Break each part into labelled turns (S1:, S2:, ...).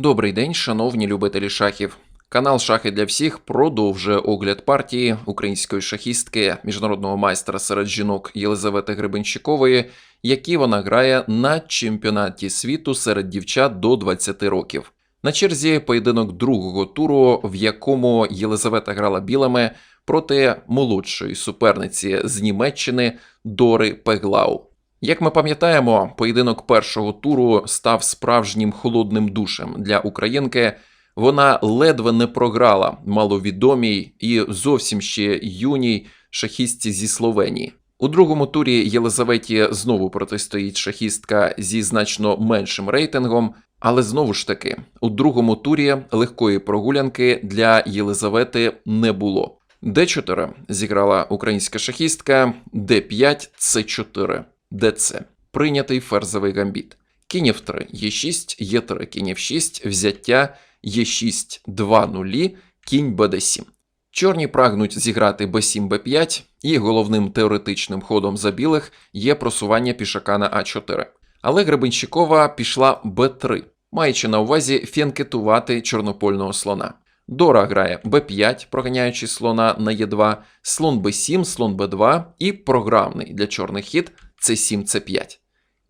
S1: Добрий день, шановні любителі шахів. Канал Шахи для всіх продовжує огляд партії української шахістки міжнародного майстра серед жінок Єлизавети Гребенщикової, які вона грає на чемпіонаті світу серед дівчат до 20 років. На черзі поєдинок другого туру, в якому Єлизавета грала білими проти молодшої суперниці з Німеччини Дори Пеглау. Як ми пам'ятаємо, поєдинок першого туру став справжнім холодним душем для українки. Вона ледве не програла маловідомій і зовсім ще юній шахістці зі Словенії. У другому турі Єлизаветі знову протистоїть шахістка зі значно меншим рейтингом, але знову ж таки, у другому турі легкої прогулянки для Єлизавети не було. Д4 зіграла українська шахістка, Д5, С4, ДЦ. Прийнятий ферзовий гамбіт. Кінь F3, Е6, Е3, кінь F6, взяття Е6, 2 нулі, кінь БД7. Чорні прагнуть зіграти Б7, Б5, і головним теоретичним ходом за білих є просування пішака на А4. Але Гребенщикова пішла Б3, маючи на увазі фенкетувати чорнопольного слона. Дора грає Б5, проганяючи слона на Е2, слон Б7, слон Б2 і програмний для чорних хід С7, С5.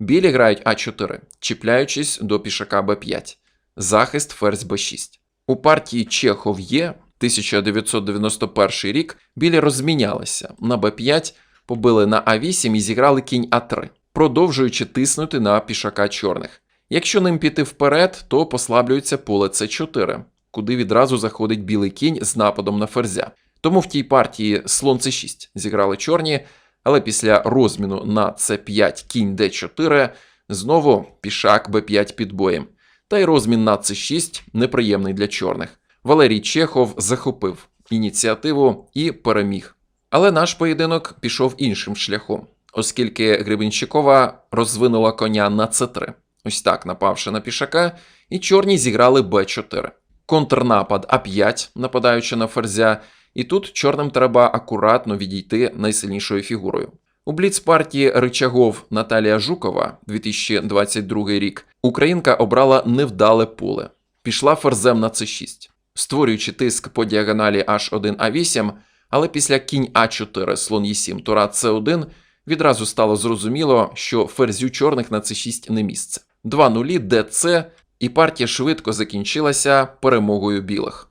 S1: Білі грають А4, чіпляючись до пішака Б5. Захист ферзь Б6. У партії Чехов є 1991 рік білі розмінялися на Б5, побили на А8 і зіграли кінь А3, продовжуючи тиснути на пішака чорних. Якщо ним піти вперед, то послаблюється поле С4, куди відразу заходить білий кінь з нападом на ферзя. Тому в тій партії слон С6 зіграли чорні, але після розміну на С5 кінь Д4 знову пішак Б5 під боєм. Та й розмін на С6 неприємний для чорних. Валерій Чехов захопив ініціативу і переміг. Але наш поєдинок пішов іншим шляхом, оскільки Гребенщикова розвинула коня на С3, ось так напавши на пішака, і чорні зіграли Б4. Контрнапад А5, нападаючи на ферзя, і тут чорним треба акуратно відійти найсильнішою фігурою. У бліц-партії Ричагов Наталія Жукова 2022 рік Українка обрала невдале поле, пішла ферзем на С6, створюючи тиск по діагоналі H1А8, але після кінь А4, слон Е7, тура С1 відразу стало зрозуміло, що ферзю чорних на С6 не місце. Два нулі ДЦ, і партія швидко закінчилася перемогою білих.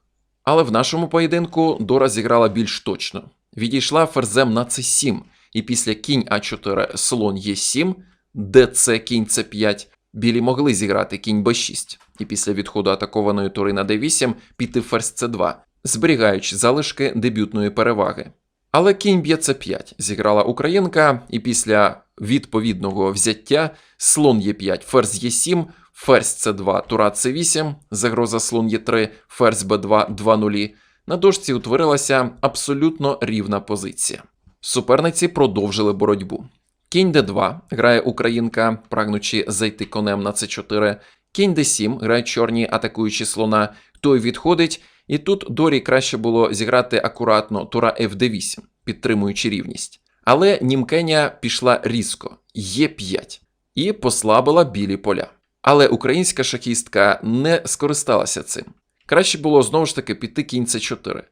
S1: Але в нашому поєдинку Дора зіграла більш точно. Відійшла ферзем на С7, і після кінь А4 слон Е7, ДЦ кінь С5, білі могли зіграти кінь Б6, і після відходу атакованої тури на Д8 піти ферзь С2, зберігаючи залишки дебютної переваги. Але кінь б'є С5 зіграла Українка, і після відповідного взяття слон Е5, ферзь Е7, ферзь С2, тура С8, загроза слон Е3, ферзь Б2, 2 нулі. На дошці утворилася абсолютно рівна позиція. Суперниці продовжили боротьбу. Кінь Д2 грає Українка, прагнучи зайти конем на С4. Кінь Д7 грає чорні, атакуючи слона. Той відходить, і тут Дорі краще було зіграти акуратно тура Фд8, підтримуючи рівність. Але Німкеня пішла різко, Е5, і послабила білі поля. Але українська шахістка не скористалася цим. Краще було знову ж таки піти кінь С4.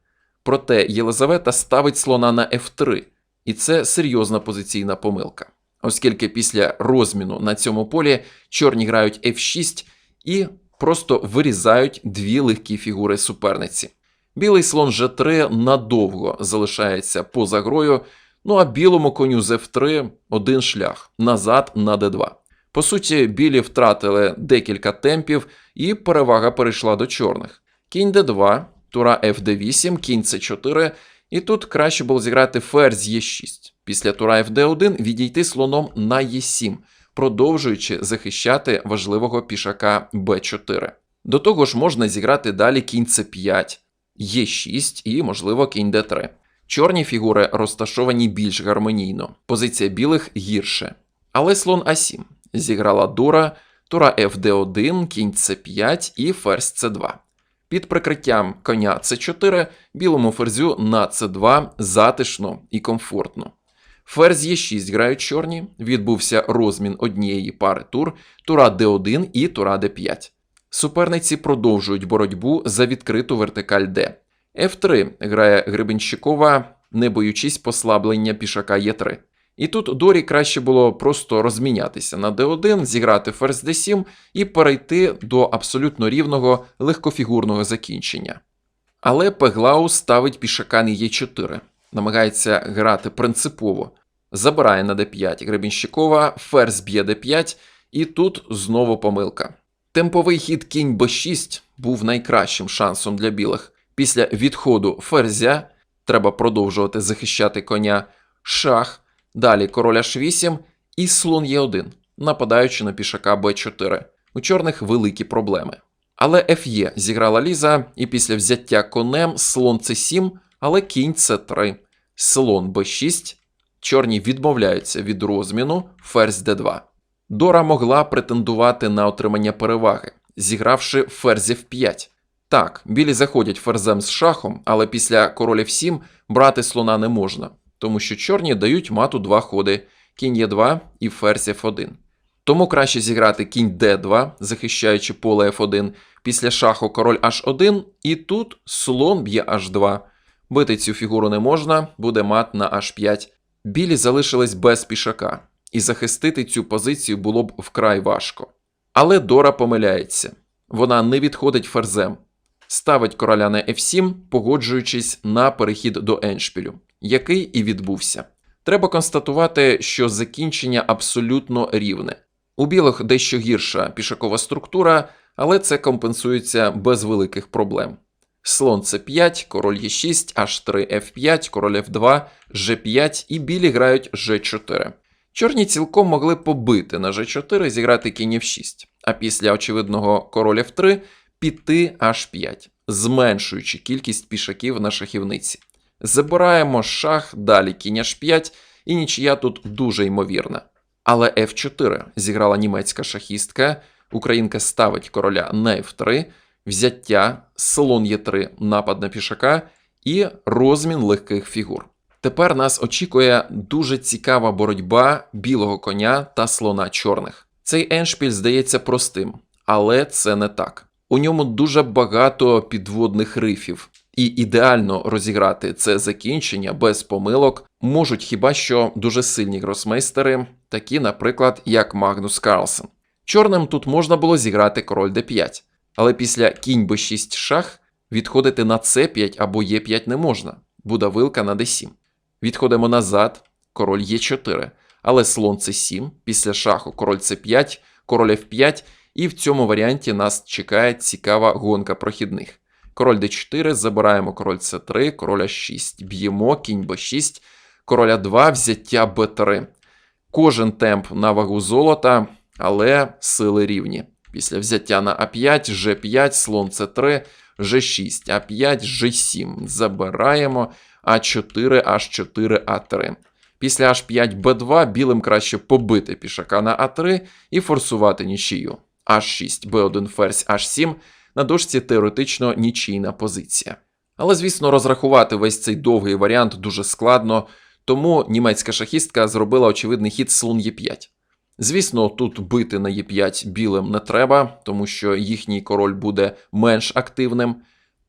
S1: Проте Єлизавета ставить слона на F3, і це серйозна позиційна помилка, оскільки після розміну на цьому полі чорні грають F6 і просто вирізають дві легкі фігури суперниці. Білий слон G3 надовго залишається поза грою, ну а білому коню з F3 один шлях назад на D2. По суті, білі втратили декілька темпів, і перевага перейшла до чорних. Кінь D2, тура Fd8, кінь C4, і тут краще було зіграти ферзь Е6. Після тура Fd1 відійти слоном на Е7, продовжуючи захищати важливого пішака Б4. До того ж, можна зіграти далі кінь С5, Е6 і, можливо, кінь Д3. Чорні фігури розташовані більш гармонійно, позиція білих гірше. Але слон А7 зіграла дура, тура Фд1, кінь С5 і ферзь С2. Під прикриттям коня С4 білому ферзю на С2 затишно і комфортно. Ферзь Е6 грають чорні, відбувся розмін однієї пари тур, тура Д1 і тура Д5. Суперниці продовжують боротьбу за відкриту вертикаль Д. F3 грає Гребенщикова, не боючись послаблення пішака Е3. І тут Дорі краще було просто розмінятися на D1, зіграти ферзь D7 і перейти до абсолютно рівного легкофігурного закінчення. Але Пеглау ставить пішака на Е4, намагається грати принципово, забирає на D5 Гребенщикова, ферзь б'є D5, і тут знову помилка. Темповий хід кінь b6 був найкращим шансом для білих. Після відходу ферзя треба продовжувати захищати коня шах, далі король h8 і слон Е1, нападаючи на пішака b4. У чорних великі проблеми. Але Ф'є зіграла Ліза, і після взяття конем слон c7, але кінь c3, слон b6. Чорні відмовляються від розміну ферзь d2. Дора могла претендувати на отримання переваги, зігравши ферзь f5. Так, білі заходять ферзем з шахом, але після король f7 брати слона не можна, тому що чорні дають мату два ходи кінь Е2 і ферзь f1. Тому краще зіграти кінь d2, захищаючи поле f1, після шаху король h1, і тут слон б'є h2. Бити цю фігуру не можна, буде мат на h5. Білі залишились без пішака, і захистити цю позицію було б вкрай важко. Але Дора помиляється. Вона не відходить ферзем, ставить короля на f7, погоджуючись на перехід до еншпілю, який і відбувся. Треба констатувати, що закінчення абсолютно рівне. У білих дещо гірша пішакова структура, але це компенсується без великих проблем. Слон c5, король e6, h3, f5, король f2, g5 і білі грають g4. Чорні цілком могли побити на g4, зіграти кінь f6, а після очевидного король f3 піти h5, зменшуючи кількість пішаків на шахівниці. Забираємо шах, далі кінь h5, і нічия тут дуже ймовірна. Але f4 зіграла німецька шахістка, українка ставить короля на f3, взяття, слон Е3, напад на пішака і розмін легких фігур. Тепер нас очікує дуже цікава боротьба білого коня та слона чорних. Цей еншпіль здається простим, але це не так. У ньому дуже багато підводних рифів, і ідеально розіграти це закінчення без помилок можуть хіба що дуже сильні гросмейстери, такі, наприклад, як Магнус Карлсен. Чорним тут можна було зіграти король d5, але після кінь b6 шах відходити на c5 або e5 не можна, буде вилка на d7. Відходимо назад, король Е4, але слон c7, після шаху король c5, король f5, і в цьому варіанті нас чекає цікава гонка прохідних. Король d4, забираємо король c3, король а6, б'ємо, кінь b6, король а2, взяття b3. Кожен темп на вагу золота, але сили рівні. Після взяття на а5, g5, слон c3, g6, а5, g7. Забираємо а4, h4, а3. Після h5, b2 білим краще побити пішака на а3 і форсувати нічию. h6, b1, ферзь, h7 на дошці теоретично нічийна позиція. Але, звісно, розрахувати весь цей довгий варіант дуже складно, тому німецька шахістка зробила очевидний хід слон Е5. Звісно, тут бити на Е5 білим не треба, тому що їхній король буде менш активним.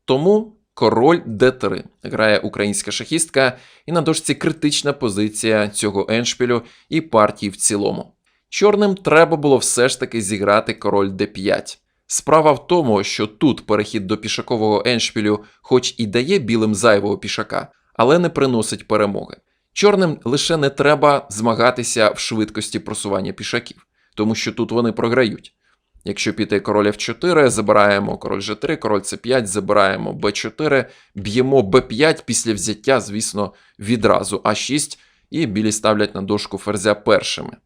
S1: Тому король d3 грає українська шахістка, і на дошці критична позиція цього еншпілю і партії в цілому. Чорним треба було все ж таки зіграти король d5. Справа в тому, що тут перехід до пішакового еншпілю, хоч і дає білим зайвого пішака, але не приносить перемоги. Чорним лише не треба змагатися в швидкості просування пішаків, тому що тут вони програють. Якщо піти король F4, забираємо король G3, король C5, забираємо B4, б'ємо B5 після взяття, звісно, відразу А6, і білі ставлять на дошку ферзя першими.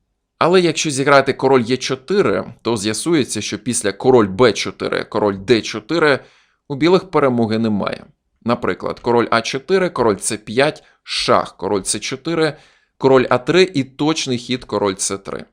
S1: Але якщо зіграти король Е4, то з'ясується, що після король Б4, король Д4 у білих перемоги немає. Наприклад, король А4, король С5, шах, король С4, король А3 і точний хід король С3.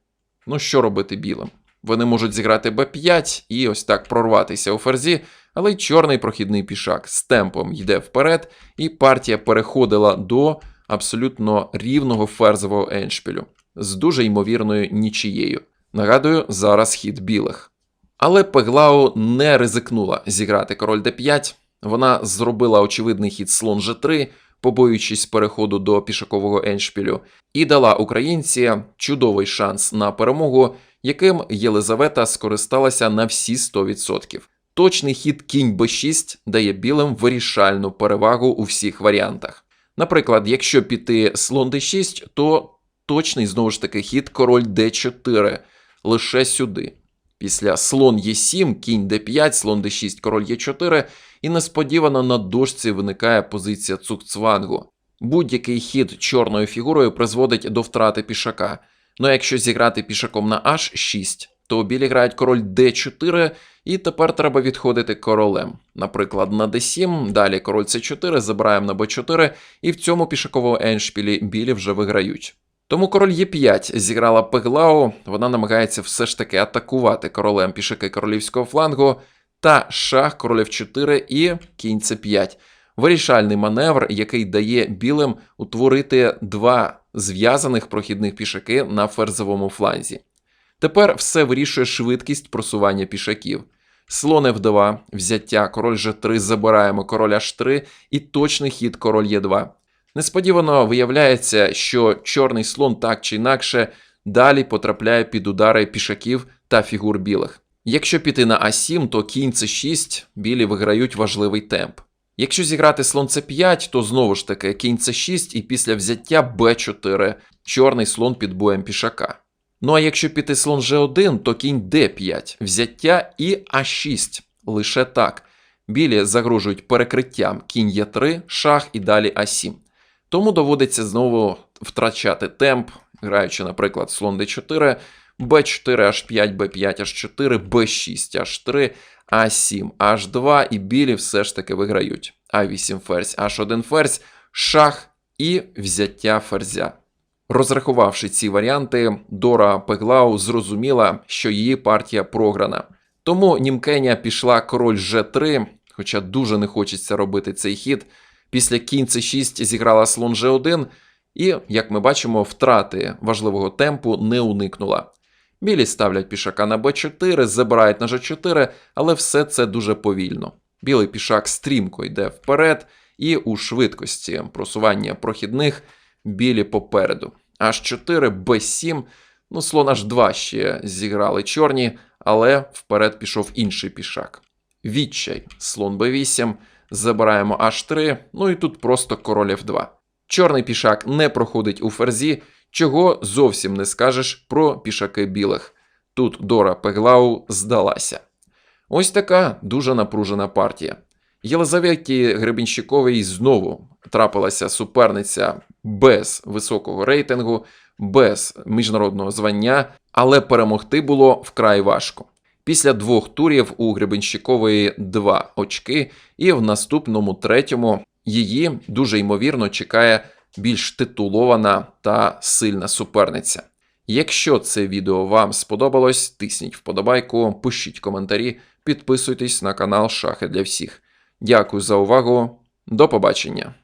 S1: Ну що робити білим? Вони можуть зіграти Б5 і ось так прорватися у ферзі, але й чорний прохідний пішак з темпом йде вперед, і партія переходила до абсолютно рівного ферзового еншпілю з дуже ймовірною нічією. Нагадую, зараз хід білих. Але Пеглау не ризикнула зіграти король d5. Вона зробила очевидний хід слон g3, побоюючись переходу до пішакового еншпілю, і дала українці чудовий шанс на перемогу, яким Єлизавета скористалася на всі 100%. Точний хід кінь b6 дає білим вирішальну перевагу у всіх варіантах. Наприклад, якщо піти слон d6, то точний знову ж таки хід король d4 лише сюди. Після слон Е7, кінь d5, слон d6, король Е4, і несподівано на дошці виникає позиція цукцвангу. Будь-який хід чорною фігурою призводить до втрати пішака. Ну а якщо зіграти пішаком на h6, то білі грають король d4, і тепер треба відходити королем. Наприклад, на d7, далі король c4, забираємо на b4, і в цьому пішаковому еншпілі білі вже виграють. Тому король Е5 зіграла Пеглау, вона намагається все ж таки атакувати королем пішаки королівського флангу, та шах король F4 і кінь С5. Вирішальний маневр, який дає білим утворити два зв'язаних прохідних пішаки на ферзовому фланзі. Тепер все вирішує швидкість просування пішаків. Слон F2, взяття, король G3, забираємо король H3 і точний хід король Е2. Несподівано виявляється, що чорний слон так чи інакше далі потрапляє під удари пішаків та фігур білих. Якщо піти на А7, то кінь С6, білі виграють важливий темп. Якщо зіграти слон С5, то знову ж таки кінь С6 і після взяття Б4, чорний слон під боєм пішака. Ну а якщо піти слон G1, то кінь D5, взяття і А6. Лише так. Білі загрожують перекриттям кінь Е3, шах і далі А7. Тому доводиться знову втрачати темп, граючи, наприклад, слон d4, b4, h5, b5, h4, b6, h3, a7, h2, і білі все ж таки виграють. a8 ферзь, h1 ферзь, шах і взяття ферзя. Розрахувавши ці варіанти, Дора Пеглау зрозуміла, що її партія програна. Тому Німкеня пішла король G3, хоча дуже не хочеться робити цей хід. Після кінь c6 зіграла слон g1, і, як ми бачимо, втрати важливого темпу не уникнула. Білі ставлять пішака на b4, забирають на g4, але все це дуже повільно. Білий пішак стрімко йде вперед, і у швидкості просування прохідних білі попереду. H4, b7, ну слон h2 ще зіграли чорні, але вперед пішов інший пішак. Відчай, слон b8 забираємо h3, ну і тут просто король f2. Чорний пішак не проходить у ферзі, чого зовсім не скажеш про пішаки білих. Тут Дора Пеглау здалася. Ось така дуже напружена партія. Єлизаветі Гребінщиковій знову трапилася суперниця без високого рейтингу, без міжнародного звання, але перемогти було вкрай важко. Після двох турів у Гребенщикової два очки, і в наступному третьому її дуже ймовірно чекає більш титулована та сильна суперниця. Якщо це відео вам сподобалось, тисніть вподобайку, пишіть коментарі, підписуйтесь на канал Шахи для всіх. Дякую за увагу, до побачення!